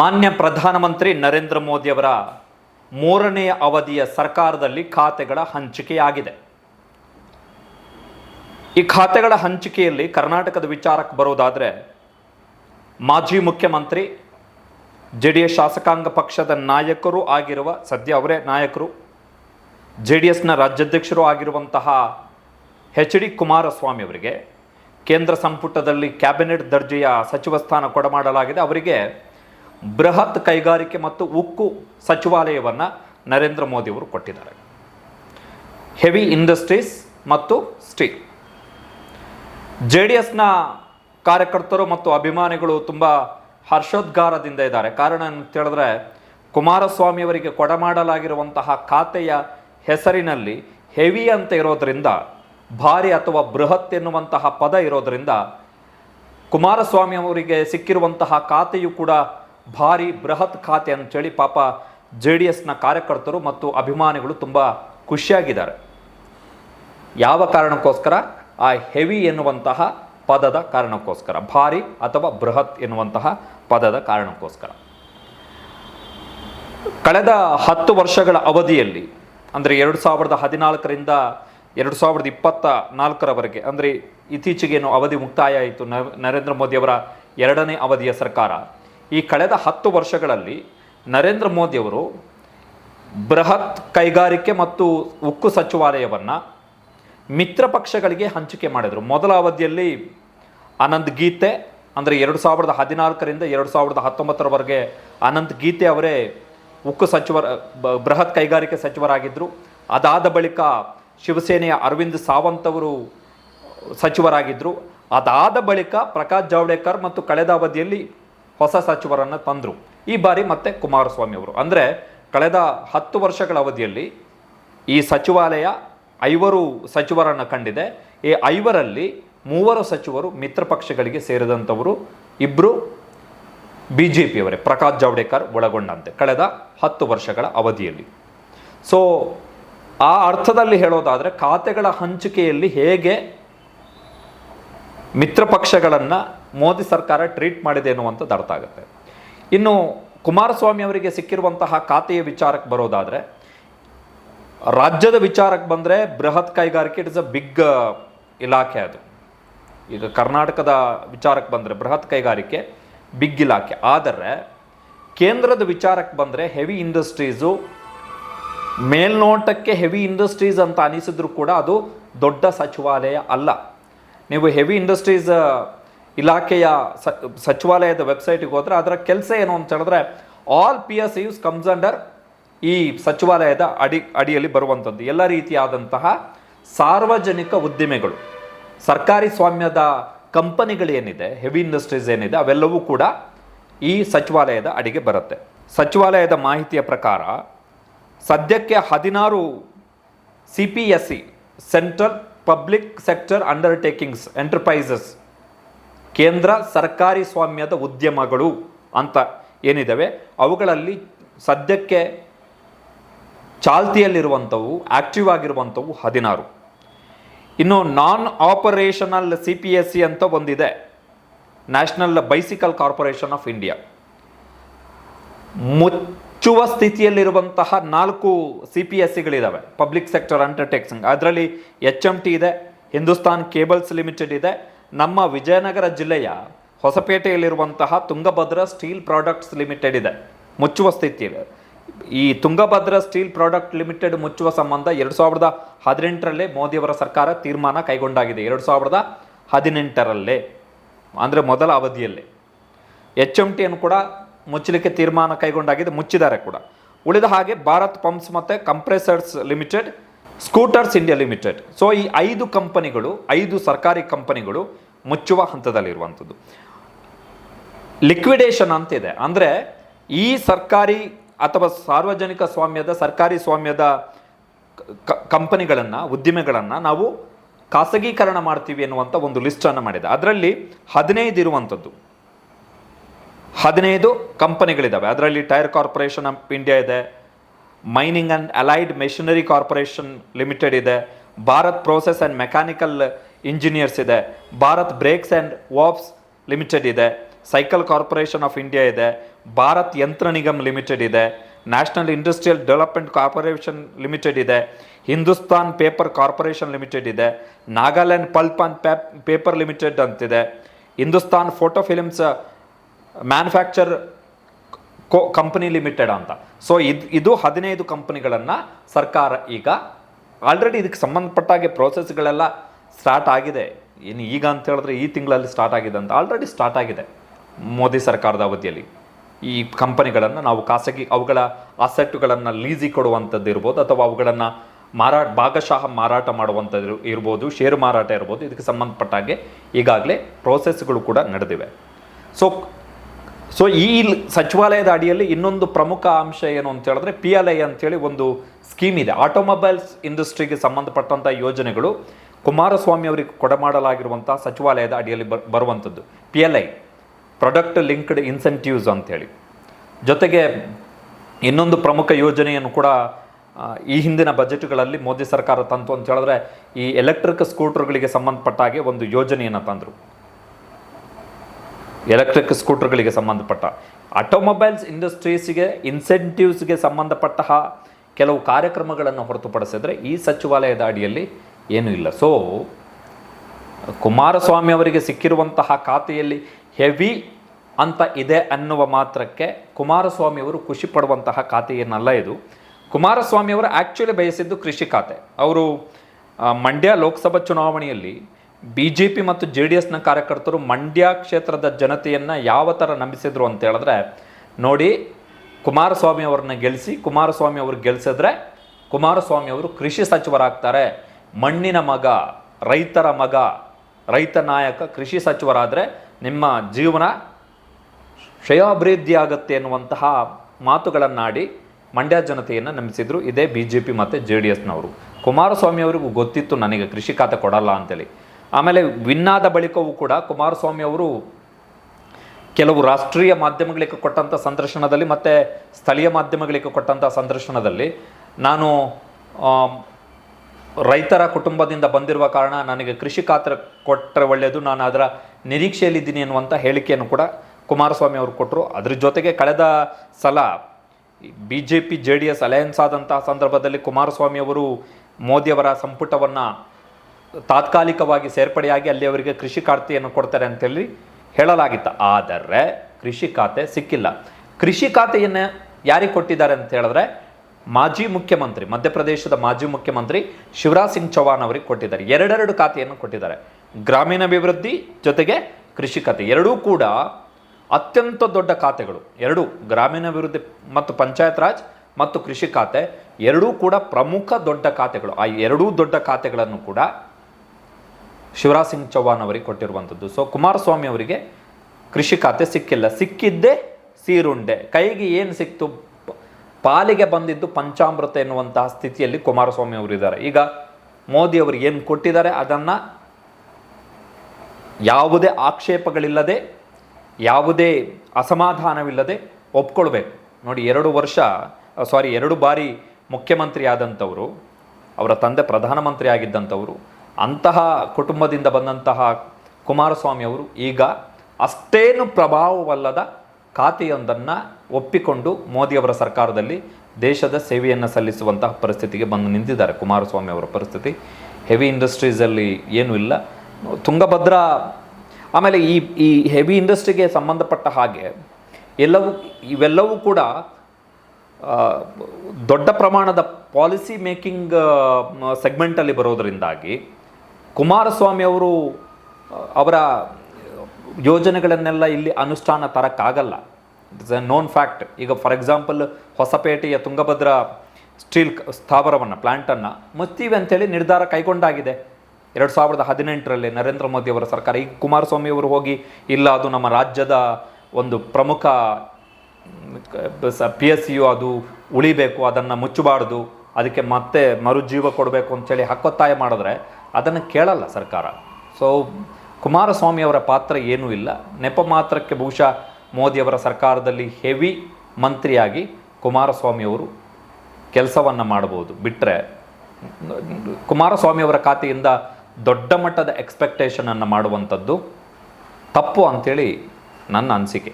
ಮಾನ್ಯ ಪ್ರಧಾನಮಂತ್ರಿ ನರೇಂದ್ರ ಮೋದಿಯವರ ಮೂರನೆಯ ಅವಧಿಯ ಸರ್ಕಾರದಲ್ಲಿ ಖಾತೆಗಳ ಹಂಚಿಕೆಯಾಗಿದೆ. ಈ ಖಾತೆಗಳ ಹಂಚಿಕೆಯಲ್ಲಿ ಕರ್ನಾಟಕದ ವಿಚಾರಕ್ಕೆ ಬರೋದಾದರೆ ಮಾಜಿ ಮುಖ್ಯಮಂತ್ರಿ ಜೆ ಡಿ ಎಸ್ ಶಾಸಕಾಂಗ ಪಕ್ಷದ ನಾಯಕರು ಆಗಿರುವ, ಸದ್ಯ ಅವರೇ ನಾಯಕರು ಜೆ ಡಿ ಎಸ್ನ ರಾಜ್ಯಾಧ್ಯಕ್ಷರು ಆಗಿರುವಂತಹ ಎಚ್ ಡಿ ಕುಮಾರಸ್ವಾಮಿ ಅವರಿಗೆ ಕೇಂದ್ರ ಸಂಪುಟದಲ್ಲಿ ಕ್ಯಾಬಿನೆಟ್ ದರ್ಜೆಯ ಸಚಿವ ಸ್ಥಾನ ಕೊಡಮಾಡಲಾಗಿದೆ. ಅವರಿಗೆ ಬೃಹತ್ ಕೈಗಾರಿಕೆ ಮತ್ತು ಉಕ್ಕು ಸಚಿವಾಲಯವನ್ನು ನರೇಂದ್ರ ಮೋದಿಯವರು ಕೊಟ್ಟಿದ್ದಾರೆ. ಹೆವಿ ಇಂಡಸ್ಟ್ರೀಸ್ ಮತ್ತು ಸ್ಟೀಲ್ ಜೆ ಡಿ ಎಸ್ನ ಕಾರ್ಯಕರ್ತರು ಮತ್ತು ಅಭಿಮಾನಿಗಳು ತುಂಬ ಹರ್ಷೋದ್ಗಾರದಿಂದ ಇದ್ದಾರೆ. ಕಾರಣ ಅಂತ ಹೇಳಿದ್ರೆ ಕುಮಾರಸ್ವಾಮಿ ಅವರಿಗೆ ಕೊಡಮಾಡಲಾಗಿರುವಂತಹ ಖಾತೆಯ ಹೆಸರಿನಲ್ಲಿ ಹೆವಿ ಅಂತ ಇರೋದರಿಂದ, ಭಾರಿ ಅಥವಾ ಬೃಹತ್ ಎನ್ನುವಂತಹ ಪದ ಇರೋದರಿಂದ, ಕುಮಾರಸ್ವಾಮಿ ಅವರಿಗೆ ಸಿಕ್ಕಿರುವಂತಹ ಖಾತೆಯು ಕೂಡ ಭಾರಿ ಬೃಹತ್ ಖಾತೆ ಅಂತೇಳಿ ಪಾಪ ಜೆ ಡಿ ಎಸ್ನ ಕಾರ್ಯಕರ್ತರು ಮತ್ತು ಅಭಿಮಾನಿಗಳು ತುಂಬ ಖುಷಿಯಾಗಿದ್ದಾರೆ. ಯಾವ ಕಾರಣಕ್ಕೋಸ್ಕರ? ಆ ಹೆವಿ ಎನ್ನುವಂತಹ ಪದದ ಕಾರಣಕ್ಕೋಸ್ಕರ. ಭಾರಿ ಅಥವಾ ಬೃಹತ್ ಎನ್ನುವಂತಹ ಪದದ ಕಾರಣಕ್ಕೋಸ್ಕರ. ಕಳೆದ ಹತ್ತು ವರ್ಷಗಳ ಅವಧಿಯಲ್ಲಿ, ಅಂದರೆ ಎರಡು ಸಾವಿರದ ಹದಿನಾಲ್ಕರಿಂದ ಎರಡು ಸಾವಿರದ ಇಪ್ಪತ್ತ ನಾಲ್ಕರವರೆಗೆ, ಅಂದರೆ ಇತ್ತೀಚೆಗೇನು ಅವಧಿ ಮುಕ್ತಾಯ ಆಯಿತು. ನರೇಂದ್ರ ಮೋದಿಯವರ ಎರಡನೇ ಅವಧಿಯ ಸರ್ಕಾರ. ಈ ಕಳೆದ ಹತ್ತು ವರ್ಷಗಳಲ್ಲಿ ನರೇಂದ್ರ ಮೋದಿಯವರು ಬೃಹತ್ ಕೈಗಾರಿಕೆ ಮತ್ತು ಉಕ್ಕು ಸಚಿವಾಲಯವನ್ನು ಮಿತ್ರ ಪಕ್ಷಗಳಿಗೆ ಹಂಚಿಕೆ ಮಾಡಿದರು. ಮೊದಲ ಅವಧಿಯಲ್ಲಿ ಅನಂತ್ ಗೀತೆ, ಅಂದರೆ ಎರಡು ಸಾವಿರದ ಹದಿನಾಲ್ಕರಿಂದ ಎರಡು ಸಾವಿರದ ಹತ್ತೊಂಬತ್ತರವರೆಗೆ ಅನಂತ್ ಗೀತೆ ಅವರೇ ಉಕ್ಕು ಸಚಿವರ ಬೃಹತ್ ಕೈಗಾರಿಕೆ ಸಚಿವರಾಗಿದ್ದರು ಅದಾದ ಬಳಿಕ ಶಿವಸೇನೆಯ ಅರವಿಂದ್ ಸಾವಂತ್ ಅವರು ಸಚಿವರಾಗಿದ್ದರು ಅದಾದ ಬಳಿಕ ಪ್ರಕಾಶ್ ಜಾವಡೇಕರ್ ಮತ್ತು ಕಳೆದ ಅವಧಿಯಲ್ಲಿ ಹೊಸ ಸಚಿವರನ್ನು ತಂದರು. ಈ ಬಾರಿ ಮತ್ತೆ ಕುಮಾರಸ್ವಾಮಿ ಅವರು. ಅಂದರೆ ಕಳೆದ ಹತ್ತು ವರ್ಷಗಳ ಅವಧಿಯಲ್ಲಿ ಈ ಸಚಿವಾಲಯ ಐವರು ಸಚಿವರನ್ನು ಕಂಡಿದೆ. ಈ ಐವರಲ್ಲಿ ಮೂವರು ಸಚಿವರು ಮಿತ್ರ ಪಕ್ಷಗಳಿಗೆ ಸೇರಿದಂಥವರು ಇಬ್ಬರು ಬಿ ಜೆ ಪಿಯವರೇ ಪ್ರಕಾಶ್ ಜಾವಡೇಕರ್ ಒಳಗೊಂಡಂತೆ ಕಳೆದ ಹತ್ತು ವರ್ಷಗಳ ಅವಧಿಯಲ್ಲಿ. ಸೊ ಆ ಅರ್ಥದಲ್ಲಿ ಹೇಳೋದಾದರೆ ಖಾತೆಗಳ ಹಂಚಿಕೆಯಲ್ಲಿ ಹೇಗೆ ಮಿತ್ರ ಪಕ್ಷಗಳನ್ನು ಮೋದಿ ಸರ್ಕಾರ ಟ್ರೀಟ್ ಮಾಡಿದೆ ಅನ್ನುವಂಥದ್ದು ಅರ್ಥ ಆಗುತ್ತೆ. ಇನ್ನು ಕುಮಾರಸ್ವಾಮಿ ಅವರಿಗೆ ಸಿಕ್ಕಿರುವಂತಹ ಖಾತೆಯ ವಿಚಾರಕ್ಕೆ ಬರೋದಾದರೆ, ರಾಜ್ಯದ ವಿಚಾರಕ್ಕೆ ಬಂದರೆ ಬೃಹತ್ ಕೈಗಾರಿಕೆ ಇಟ್ ಇಸ್ ಅ ಬಿಗ್ ಇಲಾಖೆ ಅದು. ಈಗ ಕರ್ನಾಟಕದ ವಿಚಾರಕ್ಕೆ ಬಂದರೆ ಬೃಹತ್ ಕೈಗಾರಿಕೆ ಬಿಗ್ ಇಲಾಖೆ. ಆದರೆ, ಕೇಂದ್ರದ ವಿಚಾರಕ್ಕೆ ಬಂದರೆ ಹೆವಿ ಇಂಡಸ್ಟ್ರೀಸು ಮೇಲ್ನೋಟಕ್ಕೆ ಹೆವಿ ಇಂಡಸ್ಟ್ರೀಸ್ ಅಂತ ಅನಿಸಿದ್ರು ಕೂಡ ಅದು ದೊಡ್ಡ ಸಚಿವಾಲಯ ಅಲ್ಲ. ನೀವು ಹೆವಿ ಇಂಡಸ್ಟ್ರೀಸ್ ಇಲಾಖೆಯ ಸಚಿವಾಲಯದ ವೆಬ್ಸೈಟಿಗೆ ಹೋದರೆ ಅದರ ಕೆಲಸ ಏನು ಅಂತ ಹೇಳಿದ್ರೆ all P S Us comes under ಈ ಸಚಿವಾಲಯದ ಅಡಿ, ಅಡಿಯಲ್ಲಿ ಬರುವಂಥದ್ದು. ಎಲ್ಲ ರೀತಿಯಾದಂತಹ ಸಾರ್ವಜನಿಕ ಉದ್ದಿಮೆಗಳು. ಸರ್ಕಾರಿ ಸ್ವಾಮ್ಯದ ಕಂಪನಿಗಳೇನಿದೆ ಹೆವಿ ಇಂಡಸ್ಟ್ರೀಸ್ ಏನಿದೆ, ಅವೆಲ್ಲವೂ ಕೂಡ ಈ ಸಚಿವಾಲಯದ ಅಡಿಗೆ ಬರುತ್ತೆ. ಸಚಿವಾಲಯದ ಮಾಹಿತಿಯ ಪ್ರಕಾರ ಸದ್ಯಕ್ಕೆ ಹದಿನಾರು C P S C central public sector undertakings enterprises ಕೇಂದ್ರ ಸರ್ಕಾರಿ ಸ್ವಾಮ್ಯದ ಉದ್ಯಮಗಳು ಅಂತ ಏನಿದ್ದಾವೆ ಅವುಗಳಲ್ಲಿ ಸದ್ಯಕ್ಕೆ ಚಾಲ್ತಿಯಲ್ಲಿರುವಂಥವು, ಆಕ್ಟಿವ್ ಆಗಿರುವಂಥವು ಹದಿನಾರು. ಇನ್ನು non operational C P S C ಅಂತ ಒಂದಿದೆ. National bicycle corporation of India. ಮುಚ್ಚುವ ಸ್ಥಿತಿಯಲ್ಲಿರುವಂತಹ ನಾಲ್ಕು ಸಿ ಪಿ ಎಸ್ ಸಿಗಳಿದ್ದಾವೆ ಪಬ್ಲಿಕ್ ಸೆಕ್ಟರ್ ಅಂಡರ್ಟೇಕ್ಸಿಂಗ್ ಅದರಲ್ಲಿ ಎಚ್ ಎಂ ಟಿ ಇದೆ, ಹಿಂದೂಸ್ತಾನ್ ಕೇಬಲ್ಸ್ ಲಿಮಿಟೆಡ್ ಇದೆ ನಮ್ಮ ವಿಜಯನಗರ ಜಿಲ್ಲೆಯ ಹೊಸಪೇಟೆಯಲ್ಲಿರುವಂತಹ ತುಂಗಭದ್ರಾ ಸ್ಟೀಲ್ ಪ್ರಾಡಕ್ಟ್ಸ್ ಲಿಮಿಟೆಡ್ ಇದೆ. ಮುಚ್ಚುವ ಸ್ಥಿತಿಯಲ್ಲಿ ಈ ತುಂಗಭದ್ರಾ ಸ್ಟೀಲ್ ಪ್ರಾಡಕ್ಟ್ ಲಿಮಿಟೆಡ್ ಮುಚ್ಚುವ ಸಂಬಂಧ ಎರಡು ಸಾವಿರದ ಹದಿನೆಂಟರಲ್ಲೇ ಮೋದಿಯವರ ಸರ್ಕಾರ ತೀರ್ಮಾನ ಕೈಗೊಂಡಾಗಿದೆ. ಎರಡು ಸಾವಿರದ ಹದಿನೆಂಟರಲ್ಲೇ, ಅಂದರೆ ಮೊದಲ ಅವಧಿಯಲ್ಲಿ. ಎಚ್ ಎಂ ಟಿಯನ್ನು ಕೂಡ ಮುಚ್ಚಲಿಕ್ಕೆ ತೀರ್ಮಾನ ಕೈಗೊಂಡಾಗಿದೆ, ಮುಚ್ಚಿದ್ದಾರೆ ಕೂಡ. ಉಳಿದ ಹಾಗೆ ಭಾರತ್ ಪಂಪ್ಸ್ ಮತ್ತು compressors limited, scooters India limited. So ಈ ಐದು ಕಂಪನಿಗಳು, ಐದು ಸರ್ಕಾರಿ ಕಂಪನಿಗಳು ಮುಚ್ಚುವ ಹಂತದಲ್ಲಿರುವಂಥದ್ದು. ಲಿಕ್ವಿಡೇಷನ್ ಅಂತಿದೆ. ಅಂದರೆ ಈ ಸರ್ಕಾರಿ ಅಥವಾ ಸಾರ್ವಜನಿಕ ಸ್ವಾಮ್ಯದ, ಸರ್ಕಾರಿ ಸ್ವಾಮ್ಯದ ಕಂಪನಿಗಳನ್ನು, ಉದ್ದಿಮೆಗಳನ್ನು ನಾವು ಖಾಸಗೀಕರಣ ಮಾಡ್ತೀವಿ ಎನ್ನುವಂಥ ಒಂದು ಲಿಸ್ಟನ್ನು ಮಾಡಿದೆ. ಅದರಲ್ಲಿ ಹದಿನೈದು ಇರುವಂಥದ್ದು. ಹದಿನೈದು ಕಂಪನಿಗಳಿದ್ದಾವೆ ಅದರಲ್ಲಿ ಟೈರ್ ಕಾರ್ಪೊರೇಷನ್ ಆಫ್ ಇಂಡಿಯಾ ಇದೆ. Mining and allied machinery corporation limited ಇದೆ. Bharat process and mechanical engineers ಇದೆ. Bharat brakes and valves limited ಇದೆ. ಸೈಕಲ್ ಕಾರ್ಪೊರೇಷನ್ ಆಫ್ ಇಂಡಿಯಾ ಇದೆ. ಭಾರತ್ ಯಂತ್ರ ನಿಗಮ್ ಲಿಮಿಟೆಡ್ ಇದೆ. National industrial development corporation limited ಇದೆ. ಹಿಂದೂಸ್ತಾನ್ ಪೇಪರ್ ಕಾರ್ಪೊರೇಷನ್ ಲಿಮಿಟೆಡ್ ಇದೆ. Nagaland pulp and pap paper limited ಅಂತಿದೆ. Hindustan photo films manufacture co, company limited ಅಂತ. So ಇದು ಇದು ಹದಿನೈದು ಕಂಪನಿಗಳನ್ನು ಸರ್ಕಾರ ಈಗ ಆಲ್ರೆಡಿ ಇದಕ್ಕೆ ಸಂಬಂಧಪಟ್ಟಾಗೆ ಪ್ರೋಸೆಸ್ಗಳೆಲ್ಲ ಸ್ಟಾರ್ಟ್ ಆಗಿದೆ. ಏನು ಈಗ ಅಂತ ಹೇಳಿದ್ರೆ ಈ ತಿಂಗಳಲ್ಲಿ ಸ್ಟಾರ್ಟ್ ಆಗಿದೆ ಅಂತ ಆಲ್ರೆಡಿ ಸ್ಟಾರ್ಟ್ ಆಗಿದೆ ಮೋದಿ ಸರ್ಕಾರದ ಅವಧಿಯಲ್ಲಿ. ಈ ಕಂಪನಿಗಳನ್ನು ನಾವು ಖಾಸಗಿ ಅವುಗಳ ಅಸೆಟ್ಟುಗಳನ್ನು ಲೀಸಿ ಕೊಡುವಂಥದ್ದು ಇರ್ಬೋದು ಅಥವಾ ಅವುಗಳನ್ನು ಮಾರಾಟ ಭಾಗಶಃ ಮಾರಾಟ ಮಾಡುವಂಥದ್ದು ಇರ್ಬೋದು ಷೇರು ಮಾರಾಟ ಇರ್ಬೋದು, ಇದಕ್ಕೆ ಸಂಬಂಧಪಟ್ಟ ಹಾಗೆ ಈಗಾಗಲೇ ಪ್ರೋಸೆಸ್ಗಳು ಕೂಡ ನಡೆದಿವೆ. ಸೊ ಸೊ ಈ ಸಚಿವಾಲಯದ ಅಡಿಯಲ್ಲಿ ಇನ್ನೊಂದು ಪ್ರಮುಖ ಅಂಶ ಏನು ಅಂತ ಹೇಳಿದ್ರೆ ಪಿ ಎಲ್ ಐ ಅಂತೇಳಿ ಒಂದು ಸ್ಕೀಮ್ ಇದೆ. ಆಟೋಮೊಬೈಲ್ಸ್ ಇಂಡಸ್ಟ್ರಿಗೆ ಸಂಬಂಧಪಟ್ಟಂಥ ಯೋಜನೆಗಳು ಕುಮಾರಸ್ವಾಮಿ ಅವರಿಗೆ ಕೊಡಮಾಡಲಾಗಿರುವಂಥ ಸಚಿವಾಲಯದ ಅಡಿಯಲ್ಲಿ ಬರ್ ಬರುವಂಥದ್ದು. P L I product linked incentives ಅಂತೇಳಿ ಜೊತೆಗೆ ಇನ್ನೊಂದು ಪ್ರಮುಖ ಯೋಜನೆಯನ್ನು ಕೂಡ ಈ ಹಿಂದಿನ ಬಜೆಟ್ಗಳಲ್ಲಿ ಮೋದಿ ಸರ್ಕಾರ ತಂತು ಅಂತ ಹೇಳಿದ್ರೆ ಈ ಎಲೆಕ್ಟ್ರಿಕ್ ಸ್ಕೂಟರ್ಗಳಿಗೆ ಸಂಬಂಧಪಟ್ಟ ಹಾಗೆ ಒಂದು ಯೋಜನೆಯನ್ನು ತಂದರು. ಎಲೆಕ್ಟ್ರಿಕ್ ಸ್ಕೂಟರ್ಗಳಿಗೆ ಸಂಬಂಧಪಟ್ಟ. ಆಟೋಮೊಬೈಲ್ಸ್ ಇಂಡಸ್ಟ್ರೀಸ್ಗೆ ಇನ್ಸೆಂಟಿವ್ಸ್ಗೆ ಸಂಬಂಧಪಟ್ಟ ಕೆಲವು ಕಾರ್ಯಕ್ರಮಗಳನ್ನು ಹೊರತುಪಡಿಸಿದ್ರೆ ಈ ಸಚಿವಾಲಯದ ಅಡಿಯಲ್ಲಿ ಏನೂ ಇಲ್ಲ. ಸೊ ಕುಮಾರಸ್ವಾಮಿ ಅವರಿಗೆ ಸಿಕ್ಕಿರುವಂತಹ ಖಾತೆಯಲ್ಲಿ ಹೆವಿ ಅಂತ ಇದೆ ಅನ್ನುವ ಮಾತ್ರಕ್ಕೆ ಕುಮಾರಸ್ವಾಮಿ ಅವರು ಖುಷಿ ಪಡುವಂತಹ ಖಾತೆ ಏನಲ್ಲ ಇದು. ಕುಮಾರಸ್ವಾಮಿ ಅವರು ಆ್ಯಕ್ಚುಲಿ ಬಯಸಿದ್ದು ಕೃಷಿ ಖಾತೆ. ಅವರು ಮಂಡ್ಯ ಲೋಕಸಭಾ ಚುನಾವಣೆಯಲ್ಲಿ ಬಿ ಜೆ ಪಿ ಮತ್ತು ಜೆ ಡಿ ಎಸ್ನ ಕಾರ್ಯಕರ್ತರು ಮಂಡ್ಯ ಕ್ಷೇತ್ರದ ಜನತೆಯನ್ನು ಯಾವ ಥರ ನಂಬಿಸಿದ್ರು ಅಂತ ಹೇಳಿದ್ರೆ, ನೋಡಿ, ಕುಮಾರಸ್ವಾಮಿ ಅವ್ರನ್ನ ಗೆಲ್ಲಿಸಿ ಕುಮಾರಸ್ವಾಮಿ ಅವರು ಗೆಲ್ಲಿಸಿದ್ರೆ ಕುಮಾರಸ್ವಾಮಿ ಅವರು ಕೃಷಿ ಸಚಿವರಾಗ್ತಾರೆ. ಮಣ್ಣಿನ ಮಗ, ರೈತರ ಮಗ, ರೈತ ನಾಯಕ, ಕೃಷಿ ಸಚಿವರಾದರೆ ನಿಮ್ಮ ಜೀವನ ಶ್ರೇಯಾಭಿವೃದ್ಧಿ ಆಗುತ್ತೆ ಎನ್ನುವಂತಹ ಮಾತುಗಳನ್ನಾಡಿ ಮಂಡ್ಯ ಜನತೆಯನ್ನು ನಂಬಿಸಿದರು. ಇದೇ ಬಿ ಜೆ ಪಿ ಮತ್ತು ಜೆ ಡಿ ಎಸ್ನವರು ಕುಮಾರಸ್ವಾಮಿ ಅವರಿಗೂ ಗೊತ್ತಿತ್ತು ನನಗೆ ಕೃಷಿ ಖಾತೆ ಕೊಡಲ್ಲ ಅಂತೇಳಿ. ಆಮೇಲೆ ವಿನ್ನಾದ ಬಳಿಕವೂ ಕೂಡ ಕುಮಾರಸ್ವಾಮಿ ಅವರು ಕೆಲವು ರಾಷ್ಟ್ರೀಯ ಮಾಧ್ಯಮಗಳಿಗೆ ಕೊಟ್ಟಂಥ ಸಂದರ್ಶನದಲ್ಲಿ ಮತ್ತು ಸ್ಥಳೀಯ ಮಾಧ್ಯಮಗಳಿಗೆ ಕೊಟ್ಟಂಥ ಸಂದರ್ಶನದಲ್ಲಿ ನಾನು ರೈತರ ಕುಟುಂಬದಿಂದ ಬಂದಿರುವ ಕಾರಣ ನನಗೆ ಕೃಷಿ ಖಾತೆ ಕೊಟ್ಟರೆ ಒಳ್ಳೆಯದು ನಾನು ಅದರ ನಿರೀಕ್ಷೆಯಲ್ಲಿದ್ದೀನಿ ಅನ್ನುವಂಥ ಹೇಳಿಕೆಯನ್ನು ಕೂಡ ಕುಮಾರಸ್ವಾಮಿ ಅವರು ಕೊಟ್ಟರು. ಅದ್ರ ಜೊತೆಗೆ ಕಳೆದ ಸಲ B J P J D S alliance ಆದಂತಹ ಸಂದರ್ಭದಲ್ಲಿ ಕುಮಾರಸ್ವಾಮಿ ಅವರು ಮೋದಿಯವರ ಸಂಪುಟವನ್ನು ತಾತ್ಕಾಲಿಕವಾಗಿ ಸೇರ್ಪಡೆಯಾಗಿ ಅಲ್ಲಿ ಅವರಿಗೆ ಕೃಷಿ ಖಾತೆಯನ್ನು ಕೊಡ್ತಾರೆ ಅಂತೇಳಿ ಹೇಳಲಾಗಿತ್ತು. ಆದರೆ ಕೃಷಿ ಖಾತೆ ಸಿಕ್ಕಿಲ್ಲ. ಕೃಷಿ ಖಾತೆಯನ್ನು ಯಾರಿಗೆ ಕೊಟ್ಟಿದ್ದಾರೆ ಅಂತ ಹೇಳಿದ್ರೆ ಮಾಜಿ ಮುಖ್ಯಮಂತ್ರಿ, ಮಧ್ಯಪ್ರದೇಶದ ಮಾಜಿ ಮುಖ್ಯಮಂತ್ರಿ ಶಿವರಾಜ್ ಸಿಂಗ್ ಚೌಹಾಣ್ ಅವರಿಗೆ ಕೊಟ್ಟಿದ್ದಾರೆ. ಎರಡೆರಡು ಖಾತೆಯನ್ನು ಕೊಟ್ಟಿದ್ದಾರೆ. ಗ್ರಾಮೀಣಾಭಿವೃದ್ಧಿ ಜೊತೆಗೆ ಕೃಷಿ ಖಾತೆ. ಎರಡೂ ಕೂಡ ಅತ್ಯಂತ ದೊಡ್ಡ ಖಾತೆಗಳು. ಎರಡು ಗ್ರಾಮೀಣಾಭಿವೃದ್ಧಿ ಮತ್ತು ಪಂಚಾಯತ್ ರಾಜ್ ಮತ್ತು ಕೃಷಿ ಖಾತೆ. ಎರಡೂ ಕೂಡ ಪ್ರಮುಖ ದೊಡ್ಡ ಖಾತೆಗಳು. ಆ ಎರಡೂ ದೊಡ್ಡ ಖಾತೆಗಳನ್ನು ಕೂಡ ಶಿವರಾಜ್ ಸಿಂಗ್ ಚೌಹಾಣ್ ಅವರಿಗೆ ಕೊಟ್ಟಿರುವಂಥದ್ದು. ಸೊ ಕುಮಾರಸ್ವಾಮಿ ಅವರಿಗೆ ಕೃಷಿ ಖಾತೆ ಸಿಕ್ಕಿಲ್ಲ. ಸಿಕ್ಕಿದ್ದೇ ಸೀರುಂಡೆ. ಕೈಗೆ ಏನು ಸಿಕ್ತು? ಪಾಲಿಗೆ ಬಂದಿದ್ದು ಪಂಚಾಮೃತ ಎನ್ನುವಂತಹ ಸ್ಥಿತಿಯಲ್ಲಿ ಕುಮಾರಸ್ವಾಮಿ ಅವರು ಇದ್ದಾರೆ ಈಗ ಮೋದಿ ಅವರು ಏನು ಕೊಟ್ಟಿದ್ದಾರೆ ಅದನ್ನು ಯಾವುದೇ ಆಕ್ಷೇಪಗಳಿಲ್ಲದೆ, ಯಾವುದೇ ಅಸಮಾಧಾನವಿಲ್ಲದೆ ಒಪ್ಕೊಳ್ಬೇಕು. ನೋಡಿ, ಎರಡು ವರ್ಷ, ಸಾರಿ, ಎರಡು ಬಾರಿ ಮುಖ್ಯಮಂತ್ರಿ ಆದಂಥವರು, ಅವರ ತಂದೆ ಪ್ರಧಾನಮಂತ್ರಿ ಆಗಿದ್ದಂಥವರು, ಅಂತಹ ಕುಟುಂಬದಿಂದ ಬಂದಂತಹ ಕುಮಾರಸ್ವಾಮಿ ಅವರು ಈಗ ಅಷ್ಟೇನು ಪ್ರಭಾವವಲ್ಲದ ಖಾತೆಯೊಂದನ್ನು ಒಪ್ಪಿಕೊಂಡು ಮೋದಿಯವರ ಸರ್ಕಾರದಲ್ಲಿ ದೇಶದ ಸೇವೆಯನ್ನು ಸಲ್ಲಿಸುವಂತಹ ಪರಿಸ್ಥಿತಿಗೆ ಬಂದು ನಿಂತಿದ್ದಾರೆ. ಕುಮಾರಸ್ವಾಮಿ ಅವರ ಪರಿಸ್ಥಿತಿ ಹೆವಿ ಇಂಡಸ್ಟ್ರೀಸಲ್ಲಿ ಏನೂ ಇಲ್ಲ. ತುಂಗಭದ್ರಾ, ಆಮೇಲೆ ಈ ಈ ಹೆವಿ ಇಂಡಸ್ಟ್ರಿಗೆ ಸಂಬಂಧಪಟ್ಟ ಹಾಗೆ ಎಲ್ಲವೂ, ಇವೆಲ್ಲವೂ ಕೂಡ ದೊಡ್ಡ ಪ್ರಮಾಣದ ಪಾಲಿಸಿ ಮೇಕಿಂಗ್ ಸೆಗ್ಮೆಂಟಲ್ಲಿ ಬರೋದರಿಂದಾಗಿ ಕುಮಾರಸ್ವಾಮಿ ಅವರು, ಅವರ ಯೋಜನೆಗಳನ್ನೆಲ್ಲ ಇಲ್ಲಿ ಅನುಷ್ಠಾನ ತರಕ್ಕಾಗಲ್ಲ. ಇಟ್ಸ್ ಅ ನೋನ್ ಫ್ಯಾಕ್ಟ್ ಈಗ ಫಾರ್ ಎಕ್ಸಾಂಪಲ್ ಹೊಸಪೇಟೆಯ ತುಂಗಭದ್ರಾ ಸ್ಟೀಲ್ ಸ್ಥಾವರವನ್ನು ಪ್ಲ್ಯಾಂಟನ್ನು ಮುಚ್ತೀವಿ ಅಂತೇಳಿ ನಿರ್ಧಾರ ಕೈಗೊಂಡಾಗಿದೆ. ಎರಡು ಸಾವಿರದ ಹದಿನೆಂಟರಲ್ಲಿ ನರೇಂದ್ರ ಮೋದಿ ಅವರ ಸರ್ಕಾರ. ಈಗ ಕುಮಾರಸ್ವಾಮಿ ಅವರು ಹೋಗಿ, ಇಲ್ಲ, ಅದು ನಮ್ಮ ರಾಜ್ಯದ ಒಂದು ಪ್ರಮುಖ ಪಿ ಎಸ್ ಯು ಅದು ಉಳಿಬೇಕು, ಅದನ್ನು ಮುಚ್ಚಬಾರ್ದು, ಅದಕ್ಕೆ ಮತ್ತೆ ಮರುಜೀವ ಕೊಡಬೇಕು ಅಂತೇಳಿ ಹಕ್ಕೊತ್ತಾಯ ಮಾಡಿದ್ರೆ ಅದನ್ನು ಕೇಳಲ್ಲ ಸರ್ಕಾರ. ಸೊ ಕುಮಾರಸ್ವಾಮಿ ಅವರ ಪಾತ್ರ ಏನೂ ಇಲ್ಲ. ನೆಪ ಮಾತ್ರಕ್ಕೆ ಬಹುಶಃ ಮೋದಿಯವರ ಸರ್ಕಾರದಲ್ಲಿ ಹೆವಿ ಮಂತ್ರಿಯಾಗಿ ಕುಮಾರಸ್ವಾಮಿ ಅವರು ಕೆಲಸವನ್ನು ಮಾಡಬಹುದು. ಬಿಟ್ಟರೆ ಕುಮಾರಸ್ವಾಮಿ ಅವರ ಖಾತೆಯಿಂದ ದೊಡ್ಡ ಮಟ್ಟದ ಎಕ್ಸ್ಪೆಕ್ಟೇಷನನ್ನು ಮಾಡುವಂಥದ್ದು ತಪ್ಪು ಅಂಥೇಳಿ ನನ್ನ ಅನಿಸಿಕೆ.